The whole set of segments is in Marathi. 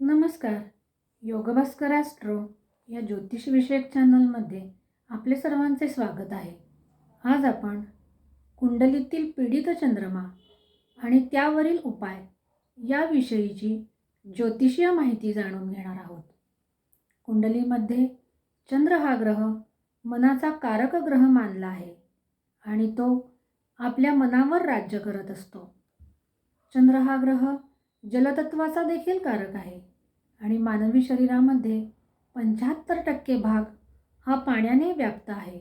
नमस्कार. योगभास्कर ॲस्ट्रो या ज्योतिषविषयक चॅनलमध्ये आपले सर्वांचे स्वागत आहे. आज आपण कुंडलीतील पीडित चंद्रमा आणि त्यावरील उपाय याविषयीची ज्योतिषीय माहिती जाणून घेणार आहोत. कुंडलीमध्ये चंद्र हा ग्रह मनाचा कारक ग्रह मानला आहे आणि तो आपल्या मनावर राज्य करत असतो. चंद्र हा ग्रह जलतत्वाचा देखील कारक आहे. आणि मानवी शरीरामध्ये पंच्याहत्तर टक्के भाग हा पाण्याने व्याप्त आहे.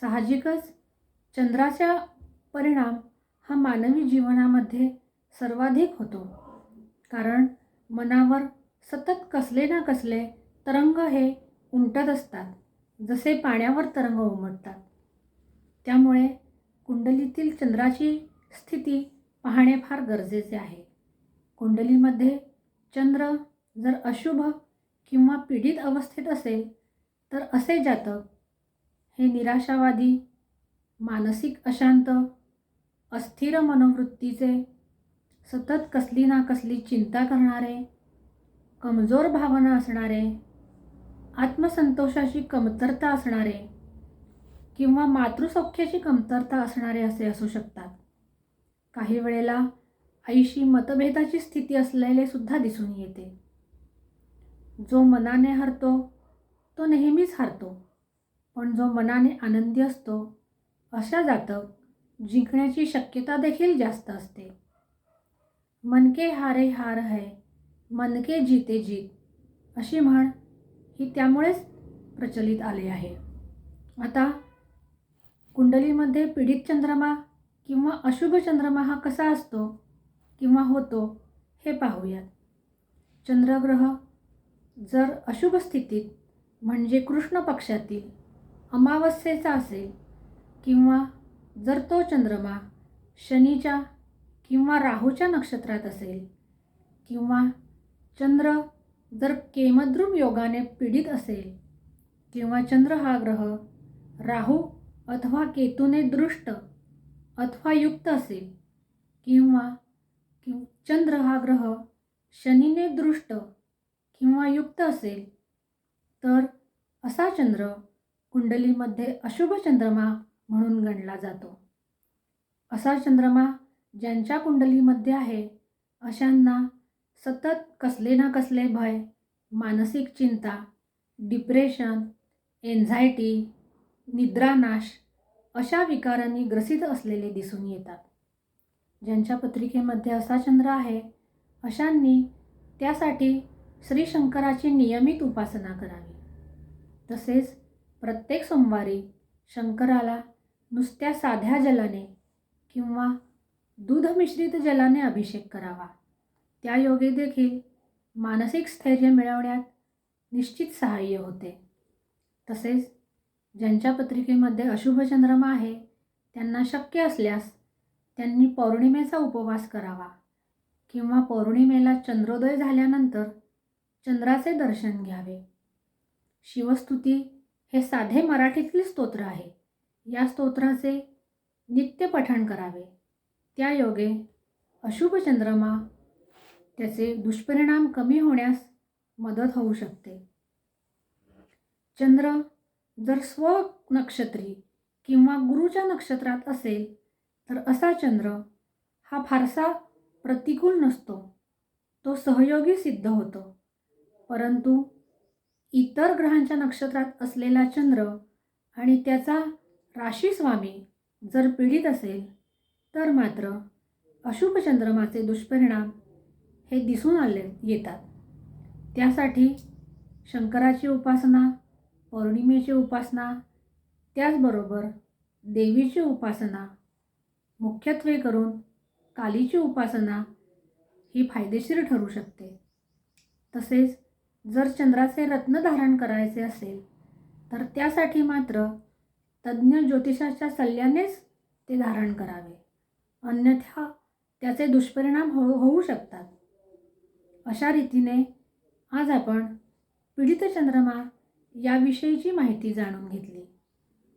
साहजिकच चंद्राचा परिणाम हा मानवी जीवनामध्ये सर्वाधिक होतो. कारण मनावर सतत कसले ना कसले तरंग हे उमटत असतात जसे पाण्यावर तरंग उमटतात. त्यामुळे कुंडलीतील चंद्राची स्थिती पाहणे फार गरजेचे आहे. कुंडलीमध्ये चंद्र जर अशुभ किंवा पीडित अवस्थेत असेल तर असे जातक. हे निराशावादी मानसिक अशांत अस्थिर मनोवृत्तीचे सतत कसली ना कसली चिंता करणारे कमजोर भावना असणारे आत्मसंतोषाची कमतरता असणारे किंवा मातृसौख्याची कमतरता असणारे असे असू शकतात. काही वेळेला आईशी मतभेदाची स्थिती असलेले सुद्धा दिसून येते. जो मनाने हरतो तो नेहमीच हारतो. पण जो मनाने आनंदी असतो अशा जातक जिंकण्याची शक्यता देखील जास्त असते. मनके हारे हार है मनके जीते जीत अशी म्हण ही त्यामुळेच प्रचलित आली आहे. आता कुंडलीमध्ये पीडित चंद्रमा किंवा अशुभ चंद्रमा हा कसा असतो? किंवा होतो हे पाहूयात. चंद्रग्रह जर अशुभ स्थितीत म्हणजे कृष्ण पक्षातील अमावस्येचा असेल किंवा जर तो चंद्रमा शनीच्या किंवा राहूच्या नक्षत्रात असेल किंवा चंद्र जर केमद्रुम योगाने पीडित असेल किंवा चंद्र हा ग्रह राहू अथवा केतूने दृष्ट अथवा युक्त असेल किंवा चंद्र हा ग्रह शनीने दृष्ट किंवा युक्त असेल तर असा चंद्र कुंडलीमध्ये अशुभ चंद्रमा म्हणून गणला जातो. असा चंद्रमा ज्यांच्या कुंडलीमध्ये आहे अशांना सतत कसले ना कसले भय मानसिक चिंता डिप्रेशन एन्झायटी निद्रानाश अशा विकारांनी ग्रसित असलेले दिसून येतात. ज्यांच्या पत्रिकेमध्ये असा चंद्र आहे अशांनी त्यासाठी श्री शंकराची नियमित उपासना करावी. तसेच प्रत्येक सोमवारी शंकराला नुसत्या साध्या जलाने किंवा दूध मिश्रित जलाने अभिषेक करावा. त्या योगे देखील मानसिक स्थैर्य मिळवण्यात निश्चित सहाय्य होते. तसेच ज्यांच्या पत्रिकेमध्ये अशुभ चंद्रमा आहे त्यांना शक्य असल्यास त्यांनी पौर्णिमेचा उपवास करावा. किंवा पौर्णिमेला चंद्रोदय झाल्यानंतर चंद्राचे दर्शन घ्यावे. शिवस्तुती हे साधे मराठीतील स्तोत्र आहे. या स्तोत्राचे नित्य पठण करावे. त्या योगे अशुभ चंद्रमा त्याचे दुष्परिणाम कमी होण्यास मदत होऊ शकते. चंद्र जर स्व नक्षत्री किंवा गुरुच्या नक्षत्रात असेल तर असा चंद्र हा फारसा प्रतिकूल नसतो. तो सहयोगी सिद्ध होतो. परंतु इतर ग्रहांच्या नक्षत्रात असलेला चंद्र आणि त्याचा राशीस्वामी जर पीडित असेल तर मात्र अशुभ चंद्रमाचे दुष्परिणाम हे दिसून आले येतात. त्यासाठी शंकराची उपासना पौर्णिमेची उपासना त्याचबरोबर देवीची उपासना मुख्यत्वे करून कालीची उपासना ही फायदेशीर ठरू शकते. तसेच जर चंद्राचे रत्न धारण करायचे असेल तर त्यासाठी मात्र तज्ज्ञ ज्योतिषाच्या सल्ल्यानेच ते धारण करावे. अन्यथा त्याचे दुष्परिणाम हो होऊ शकतात. अशा रीतीने आज आपण पीडित चंद्रमा याविषयीची माहिती जाणून घेतली.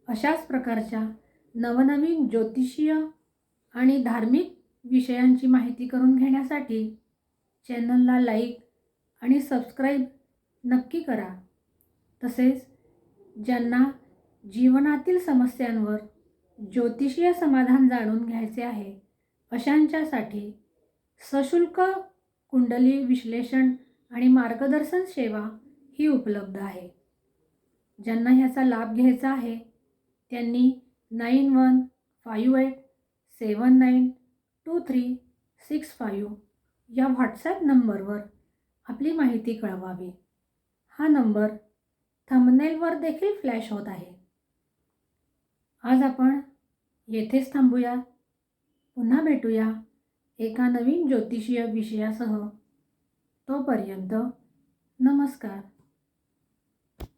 अशाच प्रकारच्या नवनवीन ज्योतिषीय आणि धार्मिक विषयांची माहिती करून घेण्यासाठी चॅनलला लाईक आणि सबस्क्राईब नक्की करा. तसेच ज्यांना जीवनातील समस्यांवर ज्योतिषीय समाधान जाणून घ्यायचे आहे अशांच्यासाठी सशुल्क कुंडली विश्लेषण आणि मार्गदर्शन सेवा ही उपलब्ध आहे. ज्यांना ह्याचा लाभ घ्यायचा आहे त्यांनी nine one five eight seven nine two three six five या व्हॉट्सॲप नंबरवर आपली माहिती कळवावी. हा नंबर थंबनेलवर देखील फ्लॅश होत आहे. आज आपण येथेच थांबूया. पुन्हा भेटूया एका नवीन ज्योतिषीय विषयासह. तोपर्यंत नमस्कार.